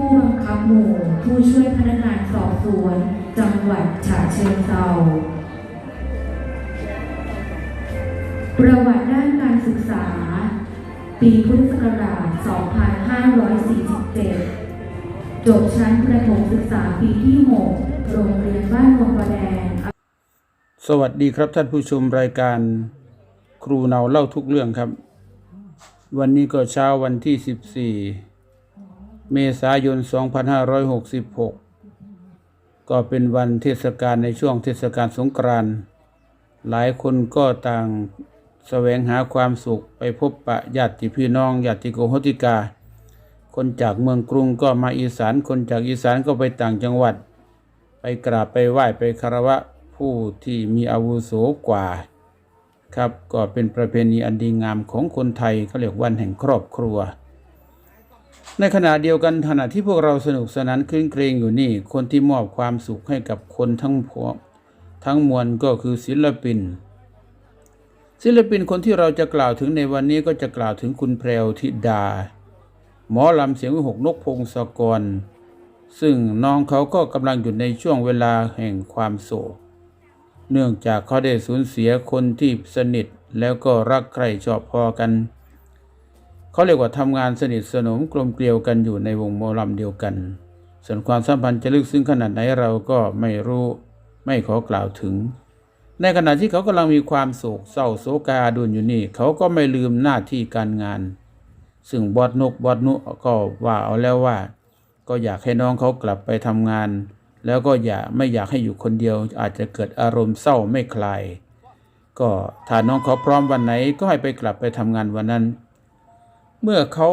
ผู้บังคับหมู่ผู้ช่วยพนักงานสอบสวน จังหวัดฉะเชิงเทราประวัติด้านการศึกษา ปีพุทธศักราช 2547 จบชั้นประถมศึกษาปีที่ 6 โรงเรียนบ้านวังประแดง สวัสดีครับท่านผู้ชมรายการครูเนาเล่าทุกเรื่องครับ วันนี้ก็เช้าวันที่ 14 เมษายน 2566 ก็เป็นวันเทศกาลในช่วงเทศกาลสงกรานต์หลายคนก็ต่างแสวงหาความสุขไปพบปะญาติพี่น้องญาติโกโหติกา คนจากเมืองกรุงก็มาอีสาน คนจากอีสานก็ไปต่างจังหวัด ไปกราบไปไหว้ไปคารวะผู้ที่มีอาวุโสกว่า ครับก็เป็นประเพณีอันดีงามของคนไทยเขาเรียกวันแห่งครอบครัว ในขณะเดียวกันขณะที่พวกเราสนุกสนานคลื่นเครงอยู่นี่ คนที่มอบความสุขให้กับคนทั้งพวงทั้งมวลก็คือศิลปิน ศิลปินคนที่เราจะกล่าวถึงในวันนี้ก็จะกล่าวถึงคุณแพรวธิดา หมอลำเสียงวิหกนกพงศกร ซึ่งน้องเขาก็กำลังอยู่ในช่วงเวลาแห่งความโศก เนื่องจากเขาได้สูญเสียคนที่สนิทแล้วก็รักใคร่ชอบพอกัน เขาเรียกว่าทำงานสนิทสนมกลมเกลียวกันอยู่ในวงหมอลำเดียวกัน ส่วนความสัมพันธ์จะลึกซึ้งขนาดไหนเราก็ไม่รู้ไม่ขอกล่าวถึง ในขณะที่เขากำลังมีความโศกเศร้าโศกาดุนอยู่นี่ เขาก็ไม่ลืมหน้าที่การงาน ซึ่งบอดนกบอดนุก็ว่าเอาแล้วว่า ก็อยากให้น้องเขากลับไปทำงาน แล้วก็อย่าไม่อยากให้อยู่คนเดียว อาจจะเกิดอารมณ์เศร้าไม่คลายก็ถ้าน้องเขาพร้อมวันไหนก็ให้ไปกลับไปทำงานวันนั้น เมื่อเขา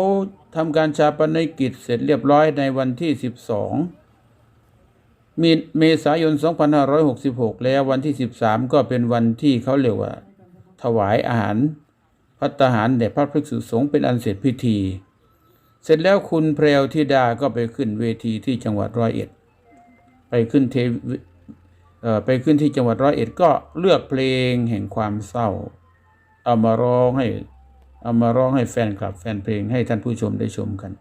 ทำการชาปนกิจเสร็จเรียบร้อยในวันที่ 12 มีเมษายน 2566 แล้ววันที่ 13 ก็เป็นวันที่เขาเรียกว่า ถวายอาหารพัตหารแด่พระภิกษุสงฆ์เป็นอันเสร็จพิธี เสร็จแล้วคุณเพรวธิดาก็ไปขึ้นเวทีที่จังหวัดร้อยเอ็ด ไปขึ้นเทวเอ่อไปขึ้นที่จังหวัดร้อยเอ็ดก็เลือกเพลงแห่งความเศร้า เอามาร้องให้ เอามาร้องให้แฟนคลับแฟนเพลงให้ท่านผู้ชมได้ชมกัน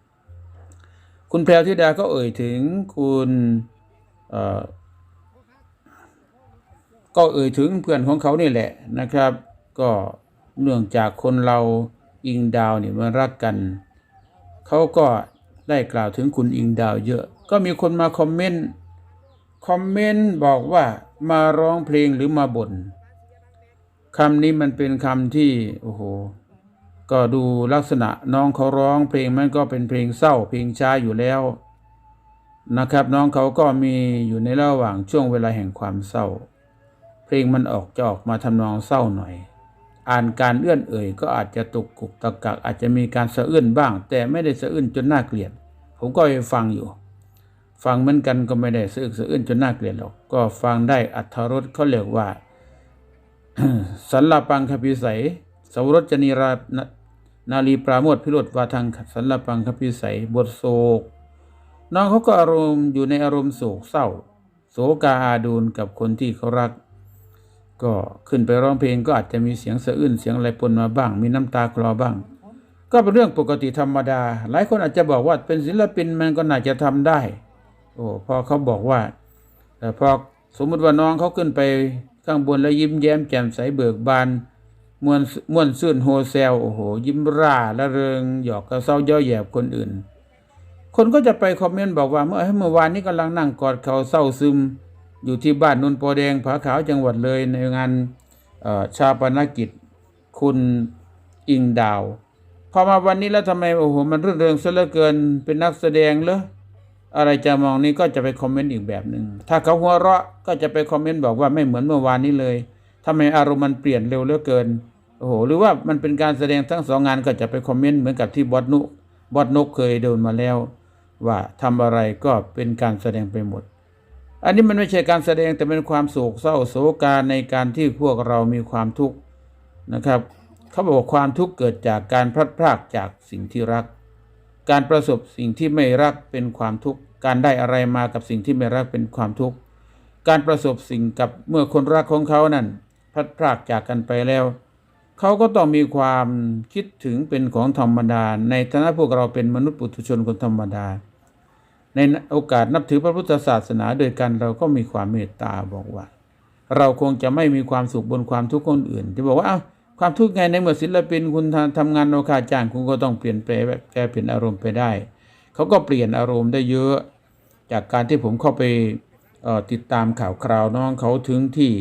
คุณแพรวธิดาก็เอ่ยถึงคุณก็เอ่ยถึงเพื่อนของเขานี่แหละนะครับ ก็เนื่องจากคนเราอิงดาวเนี่ยมันรักกัน เขาก็ได้กล่าวถึงคุณอิงดาวเยอะ ก็มีคนมาคอมเมนต์คอมเมนต์บอกว่ามาร้องเพลงหรือมาบ่นคำนี้มันเป็นคำที่ โอ้โห ก็ดูลักษณะน้องเขาร้องเพลงมันก็เป็นเพลงเศร้าเพลงช้าอยู่แล้วนะครับ น้องเขาก็มีอยู่ในระหว่างช่วงเวลาแห่งความเศร้า เพลงมันออกจะออกมาทำนองเศร้าหน่อย อ่านการเอื้อนเอ่ยก็อาจจะตกกุกตะกักอาจจะมีการสะอื้นบ้าง แต่ไม่ได้สะอื้นจนน่าเกลียด ผมก็ไปฟังอยู่ ฟังเหมือนกันก็ไม่ได้สะอึกสะอื้นจนน่าเกลียดหรอกก็ฟังได้อัธรสเขาเรียกว่าสันลปังคพิสัย สวรจนีรานาลีปราโมทพิโรธวาทังสันลปังคพิสัยบทโศก น้องเขาก็อารมณ์อยู่ในอารมณ์โศกเศร้า โศกาอาดูนกับคนที่เขารัก ก็ขึ้นไปร้องเพลงก็อาจจะมีเสียงสะอื้นเสียงอะไรปนมาบ้าง มีน้ำตาคลอบ้าง ก็เป็นเรื่องปกติธรรมดา หลายคนอาจจะบอกว่าเป็นศิลปินมันก็น่าจะทำได้ โอ้พอเขาบอกว่าแต่พอสมมุติว่าน้องเขาขึ้นไปข้างบนแล้วยิ้มแย้มแจ่มใสเบิกบาน มวนมวนซื่นโฮเซลโอ้โห ยิ้มร่าละเริงหยอกกระเซ้าเย่อแย่คนอื่น คนก็จะไปคอมเมนต์บอกว่า เมื่อเมื่อวานนี้กำลังนั่งกอดเขาเศร้าซึม อยู่ที่บ้านนนปอแดงผาขาวจังหวัดเลยในงานชาปนกิจ คุณอิงดาว พอมาวันนี้แล้วทำไมโอ้โหมันรื่นเริงซะเหลือเกินเป็นนักแสดงเหรออะไรจะมองนี้ก็จะไปคอมเมนต์อีกแบบหนึ่งถ้าเขาหัวเราะก็จะไปคอมเมนต์บอกว่าไม่เหมือนเมื่อวานนี้เลย ทำไมอารมณ์มันเปลี่ยนเร็วเหลือเกินโอ้โหหรือว่ามันเป็นการแสดงทั้งสองงานก็จะไปคอมเมนต์เหมือนกับที่บอสนุบอสนกเคยโดนมาแล้ว ว่าทำอะไรก็เป็นการแสดงไปหมด อันนี้มันไม่ใช่การแสดงแต่เป็นความโศกเศร้าโศกาในการที่พวกเรามีความทุกข์นะครับเขาบอกว่าความทุกข์เกิดจากการพลัดพรากจากสิ่งที่รัก การประสบสิ่งที่ไม่รักเป็นความทุกข์การได้อะไรมากับสิ่งที่ไม่รักเป็นความทุกข์การประสบสิ่งกับเมื่อคนรักของเขานั้น พลัดพรากจากกันไปแล้ว เขาก็ต้องมีความคิดถึงเป็นของธรรมดา ในฐานะพวกเราเป็นมนุษย์ปุถุชนคนธรรมดา ในโอกาสนับถือพระพุทธศาสนาโดยกันเราก็มีความเมตตาบอกว่า เราคงจะไม่มีความสุขบนความทุกข์คนอื่นจะบอกว่าอ้าวความทุกข์ไงในเมื่อศิลปินคุณทำทำงานโอคาจ้างคุณก็ต้องเปลี่ยนแปลงแก้เปลี่ยนอารมณ์ไปได้ เขาก็เปลี่ยนอารมณ์ได้เยอะ จากการที่ผมเข้าไปติดตามข่าวคราวน้องเขาถึงที่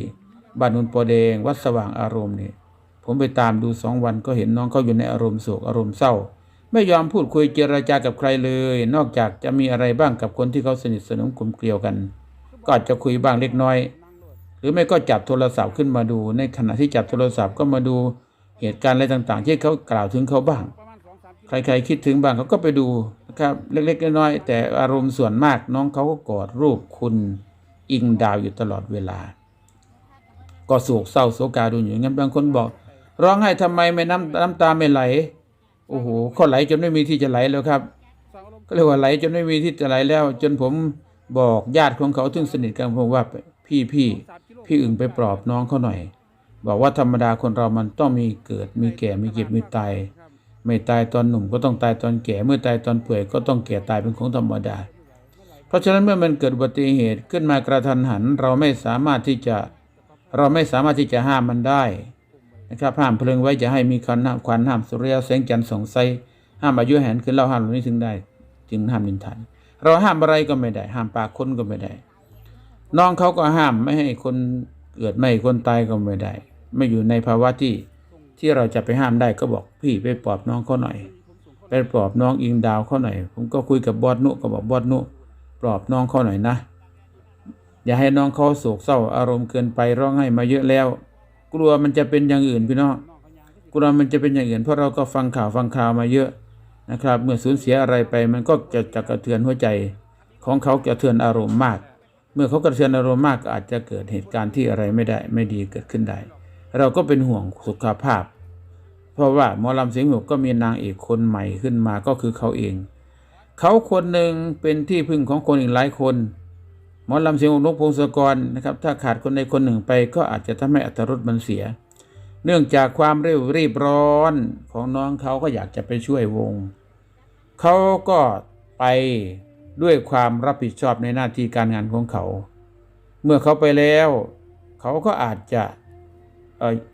บ้านนุนปอแดง วัดสว่างอารมณ์นี่ผมไปตามดูสองวันก็เห็นน้องเขาอยู่ในอารมณ์โศกอารมณ์เศร้า ไม่ยอมพูดคุยเจรจากับใครเลย นอกจากจะมีอะไรบ้างกับคนที่เขาสนิทสนมกลมเกลียวกัน ก็อาจจะคุยบ้างเล็กน้อย หรือไม่ก็จับโทรศัพท์ขึ้นมาดู ในขณะที่จับโทรศัพท์ก็มาดูเหตุการณ์อะไรต่างๆ ที่เขากล่าวถึงเขาบ้าง ใครๆคิดถึงบ้างเขาก็ไปดูนะครับเล็กๆน้อยๆแต่อารมณ์ส่วนมากน้องเขาก็กอดรูปคุณอิงดาวอยู่ตลอดเวลา ก็โศกเศร้าโศกาดูอยู่งั้นบางคนบอก ร้องไห้ทำไมไม่น้ำน้ำตาไม่ไหล โอ้โหเขาไหลจนไม่มีที่จะไหลแล้วครับ ก็เรียกว่าไหลจนไม่มีที่จะไหลแล้ว จนผมบอกญาติของเขาถึงสนิทกันผมว่าพี่พี่พี่อึ่งไปปลอบน้องเขาหน่อย บอกว่าธรรมดาคนเรามันต้องมีเกิดมีแก่มีเจ็บมีตายไม่ตายตอนหนุ่มก็ต้องตายตอนแก่เมื่อตายตอนเปื่อยก็ต้องแก่ตายเป็นของธรรมดา เพราะฉะนั้นเมื่อมันเกิดอุบัติเหตุขึ้นมากระทันหัน เราไม่สามารถที่จะ เราไม่สามารถที่จะห้ามมันได้นะครับห้ามเพลิงไว้จะให้มีควันห้ามควันห้ามสุริยะแสงจันทร์ส่องไซห้ามอายุแหนขึ้นเล่าห้ามเหล่านี้ถึงได้ จึงห้ามนินทานเราห้ามอะไรก็ไม่ได้ ห้ามปากคนก็ไม่ได้ น้องเขาก็ห้ามไม่ให้คนเกิดไม่ให้คนตายก็ไม่ได้ ไม่อยู่ในภาวะที่ที่เราจะไปห้ามได้ก็บอกพี่ไปปลอบน้องเขาหน่อยไปปลอบน้องอิงดาวเขาหน่อย ผมก็คุยกับบอสนุก็บอกบอสนุปลอบน้องเขาหน่อยนะ อย่าให้น้องเขาโศกเศร้าอารมณ์เกินไปร้องไห้มาเยอะแล้ว กลัวมันจะเป็นอย่างอื่นพี่น้องกลัวมันจะเป็นอย่างอื่นเพราะเราก็ฟังข่าวฟังข่าวมาเยอะนะครับ เมื่อสูญเสียอะไรไปมันก็จะจะกระเทือนหัวใจ ของเขากระเทือนอารมณ์มาก เมื่อเขากระเทือนอารมณ์มากก็อาจจะเกิดเหตุการณ์ที่อะไรไม่ได้ไม่ดีเกิดขึ้นได้ เราก็เป็นห่วงสุขภาพ เพราะว่าหมอลำเสียงหกก็มีนางเอกคนใหม่ขึ้นมาก็คือเขาเอง เขาคนหนึ่งเป็นที่พึ่งของคนอีกหลายคน หมอลำเสียงหกนกพงศกรนะครับถ้าขาดคนใดคนหนึ่งไปก็อาจจะทำให้อัตรสมันเสีย เนื่องจากความเร่รีบร้อนของน้องเขาก็อยากจะไปช่วยวง เขาก็ไปด้วยความรับผิดชอบในหน้าที่การงานของเขา เมื่อเขาไปแล้ว เขาก็อาจจะ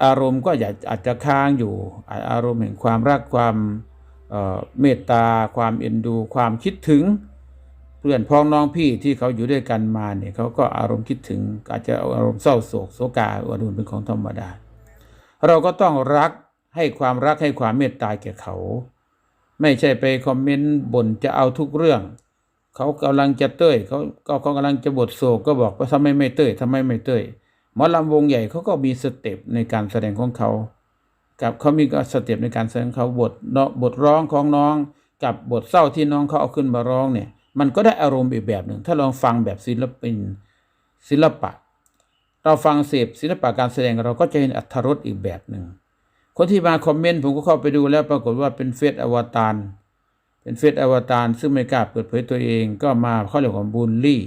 อารมณ์ก็อยากอาจจะค้างอยู่ อารมณ์แห่งความรักความเเมตตา ความเอ็นดู ความคิดถึง เพื่อนพ้องน้องพี่ที่เขาอยู่ด้วยกันมาเนี่ยเขาก็อารมณ์คิดถึงอาจจะอารมณ์เศร้าโศกโศกาอรุณเป็นของธรรมดา เราก็ต้องรักให้ความรักให้ความเมตตาแก่เขา ไม่ใช่ไปคอมเมนต์บ่นจะเอาทุกเรื่อง เขากำลังจะเต้ยเขาก็เขากำลังจะบทโศกก็บอกว่าทำไมไม่เต้ยทำไมไม่เต้ยหมอลำวงใหญ่เขาก็มีสเต็ปในการแสดงของเขากับเขามีสเต็ปในการแสดงของเขาบทเนาะบทร้องของน้อง กับบทเศร้าที่น้องเขาเอาขึ้นมาร้องเนี่ย มันก็ได้อารมณ์อีกแบบหนึ่ง ถ้าลองฟังแบบศิลปินศิลปะ เราฟังเสพศิลปะการแสดงเราก็จะเห็นอรรถรสอีกแบบหนึ่ง คนที่มาคอมเมนต์ผมก็เข้าไปดูแล้วปรากฏว่าเป็นเฟซอวตารเป็นเฟซอวตารซึ่งไม่กล้าเปิดเผยตัวเองก็มาเขาเรียกว่าบูลลี่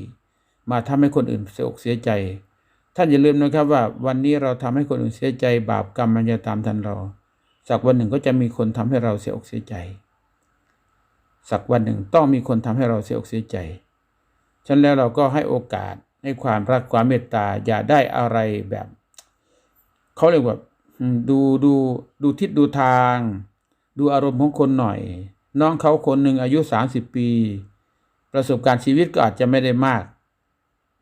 มาทำให้คนอื่นเสียอกเสียใจ ท่านอย่าลืมนะครับว่าวันนี้เราทำให้คนอื่นเสียใจ บาปกรรมมันจะตามทันเรา สักวันหนึ่งก็จะมีคนทำให้เราเสียอกเสียใจ สักวันหนึ่งต้องมีคนทำให้เราเสียอกเสียใจ ฉะนั้นแล้วเราก็ให้โอกาสให้ความรักความเมตตาอย่าได้อะไรแบบเขาเรียกว่าดูดูดูทิศดูทาง ดูอารมณ์ของคนหน่อย น้องเขาคนหนึ่งอายุสามสิบปี ประสบการณ์ชีวิตก็อาจจะไม่ได้มาก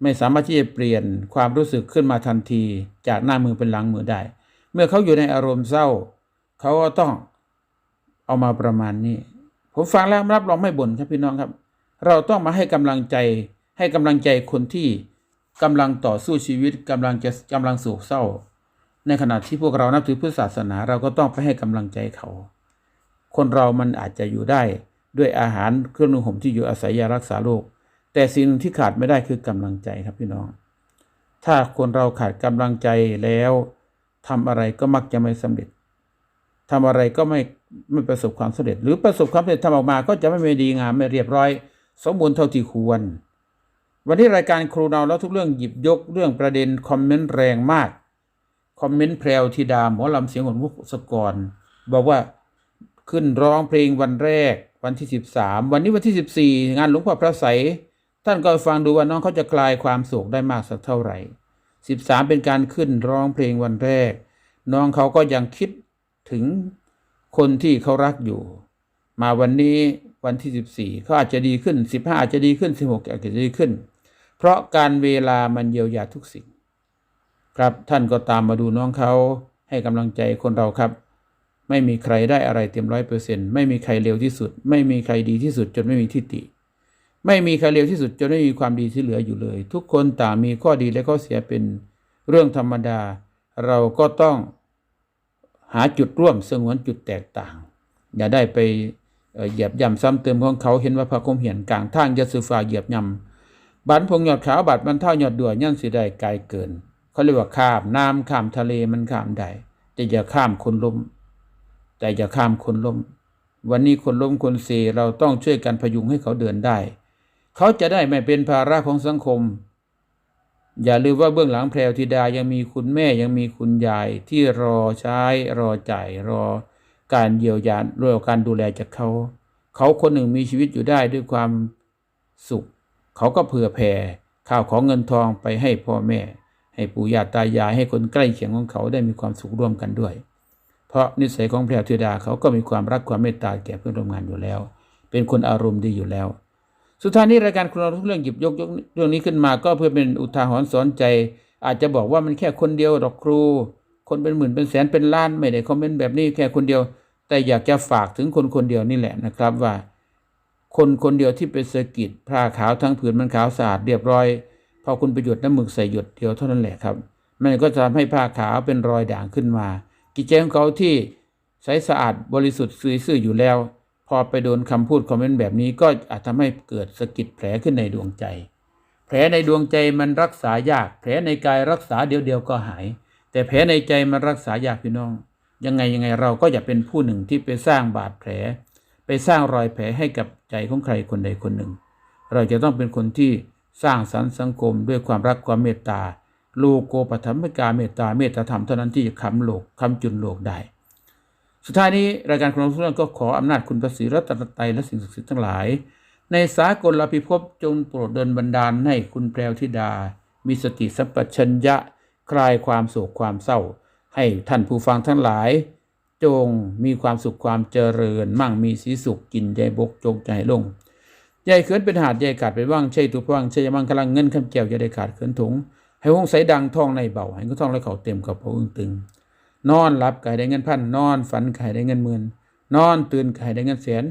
ไม่สามารถที่จะเปลี่ยนความรู้สึกขึ้นมาทันที จากหน้ามือเป็นหลังมือได้ เมื่อเขาอยู่ในอารมณ์เศร้า เขาก็ต้องเอามาประมาณนี้ ผมฟังแล้วรับรองไม่บ่นครับพี่น้องครับ เราต้องมาให้กำลังใจ ให้กำลังใจคนที่กำลังต่อสู้ชีวิตกำลังจะกำลังโศกเศร้า ในขณะที่พวกเรานับถือพุทธศาสนา เราก็ต้องไปให้กำลังใจเขา คนเรามันอาจจะอยู่ได้ด้วยอาหารเครื่องนุ่งห่มที่อยู่อาศัยยารักษาโรคแต่สิ่งหนึ่งที่ขาดไม่ได้คือกำลังใจครับพี่น้อง ถ้าคนเราขาดกำลังใจแล้วทำอะไรก็มักจะไม่สำเร็จทำอะไรก็ไม่ ไม่ประสบความสำเร็จ หรือประสบความสำเร็จทำออกมาก็จะไม่มีดีงามไม่เรียบร้อย สมบูรณ์เท่าที่ควร วันนี้รายการครูเราแล้วทุกเรื่องหยิบยกเรื่องประเด็นคอมเมนต์แรงมาก คอมเมนต์แพรวธิดาหมอลำเสียงหนมุกสกรบอกว่าขึ้นร้องเพลงวันแรกวันที่สิบสามวันนี้วันที่สิบสี่งานหลวงพ่อพระไสยท่านก็ฟังดูว่าน้องเขาจะคลายความโศกได้มากสักเท่าไหร่สิบสามเป็นการขึ้นร้องเพลงวันแรก น้องเขาก็ยังคิดถึง คนที่เขารักอยู่ มาวันนี้วันที่สิบสี่เขาอาจจะดีขึ้นสิบห้าอาจจะดีขึ้นสิบหกอาจจะดีขึ้น เพราะการเวลามันเยียวยาทุกสิ่ง ครับท่านก็ตามมาดูน้องเขาให้กำลังใจคนเราครับ ไม่มีใครได้อะไรเต็มร้อยเปอร์เซ็นต์ไม่มีใครเร็วที่สุด ไม่มีใครดีที่สุดจนไม่มีทิฏฐิไม่มีใครเร็วที่สุดจนไม่มีความดีที่เหลืออยู่เลย ทุกคนต่างมีข้อดีและข้อเสียเป็นเรื่องธรรมดา เราก็ต้อง หาจุดร่วมสงวนจุดแตกต่าง อย่าได้ไปเหยียบย่ำซ้ำเติมของเขาเห็นว่าพระคมเหียนกลางทางยะสือฝ่าเหยียบย่ำบันพงหยอดขาวบัดมันเท่าหยอดด่วนยั่นสิได้ไกลเกิน เขาเรียกว่าข้ามน้ำข้ามทะเลมันข้ามได้แต่อย่าข้ามคนล้มแต่อย่าข้ามคนล้มวันนี้คนล้มคนเซเราต้องช่วยกันพยุงให้เขาเดินได้ เขาจะได้ไม่เป็นภาระของสังคม อย่าลืมว่าเบื้องหลังแพรวธิดายังมีคุณแม่ยังมีคุณยายที่รอใช้รอจ่ายรอการเยียวยารอการดูแลจากเขา เขาคนหนึ่งมีชีวิตอยู่ได้ด้วยความสุข เขาก็เผื่อแผ่ข้าวของเงินทองไปให้พ่อแม่ ให้ปู่ย่าตายายให้คนใกล้เคียงของเขาได้มีความสุขร่วมกันด้วย เพราะนิสัยของแพรวธิดาเขาก็มีความรักความเมตตาแก่เพื่อนร่วมงานอยู่แล้ว เป็นคนอารมณ์ดีอยู่แล้ว สุดท้ายนี้รายการคุณเราทุกเรื่องหยิบยกยกเรื่องนี้ขึ้นมา ก็เพื่อเป็นอุทาหรณ์สอนใจ อาจจะบอกว่ามันแค่คนเดียวดอกครู คนเป็นหมื่นเป็นแสนเป็นล้านไม่ได้คอมเมนต์แบบนี้แค่คนเดียว แต่อยากจะฝากถึงคนคนเดียวนี่แหละนะครับว่า คนคนเดียวที่เป็นสะกิดผ้าขาวทั้งผืนมันขาวสะอาดเรียบร้อยพอคุณไปหยดน้ำหมึกใส่หยดเดียวเท่านั้นแหละครับ มันก็จะทำให้ผ้าขาวเป็นรอยด่างขึ้นมา กิจใจของเขาที่ใสสะอาดบริสุทธิ์ซื่อๆอยู่แล้ว พอไปโดนคำพูดคอมเมนต์แบบนี้ก็อาจทำให้เกิดสะกิดแผลขึ้นในดวงใจ แผลในดวงใจมันรักษายาก แผลในกายรักษาเดียวๆก็หาย แต่แผลในใจมันรักษายากพี่น้อง ยังไงยังไงเราก็อย่าเป็นผู้หนึ่งที่ไปสร้างบาดแผล ไปสร้างรอยแผลให้กับใจของใครคนใดคนหนึ่ง เราจะต้องเป็นคนที่สร้างสรรค์สังคมด้วยความรักความเมตตา โลโกปธรรมกาเมตตาเมตตาธรรมเท่านั้นที่จะค้ำโลกค้ำจุนโลกได้ สุดท้ายนี้รายการของเราทุกเรื่องก็ขออำนาจคุณพระศรีรัตนตรัยและสิ่งศักดิ์สิทธิ์ทั้งหลาย ในสากลพิภพจงโปรดเดินบันดาลให้คุณแพรวธิดา มีสติสัมปชัญญะ คลายความโศกความเศร้า ให้ท่านผู้ฟังทั้งหลาย จงมีความสุขความเจริญ มั่งมีสีสุขกินใจบกจงใจลงใหญ่เขินเป็นหาดใหญ่ขาดเป็นว่างใช่ตุพว่างใช่ยมังกำลังเงินคำแก้วอย่ได้ขาดเขินถุงให้ห้องใสดังทองในเบาให้ก็ทองและเขาเต็มกับพระอึ้งตึง นอนหลับก็ให้ได้เงินพันนอนฝันไข่ได้เงินหมื่นนอนตื่นไข่ได้เงินแสน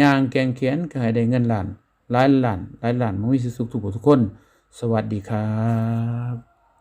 ย่างแกงเขียนไข่ได้เงินล้านหลายล้านหลายล้านมันมีสุขทุกผู้ทุกคน สวัสดีครับ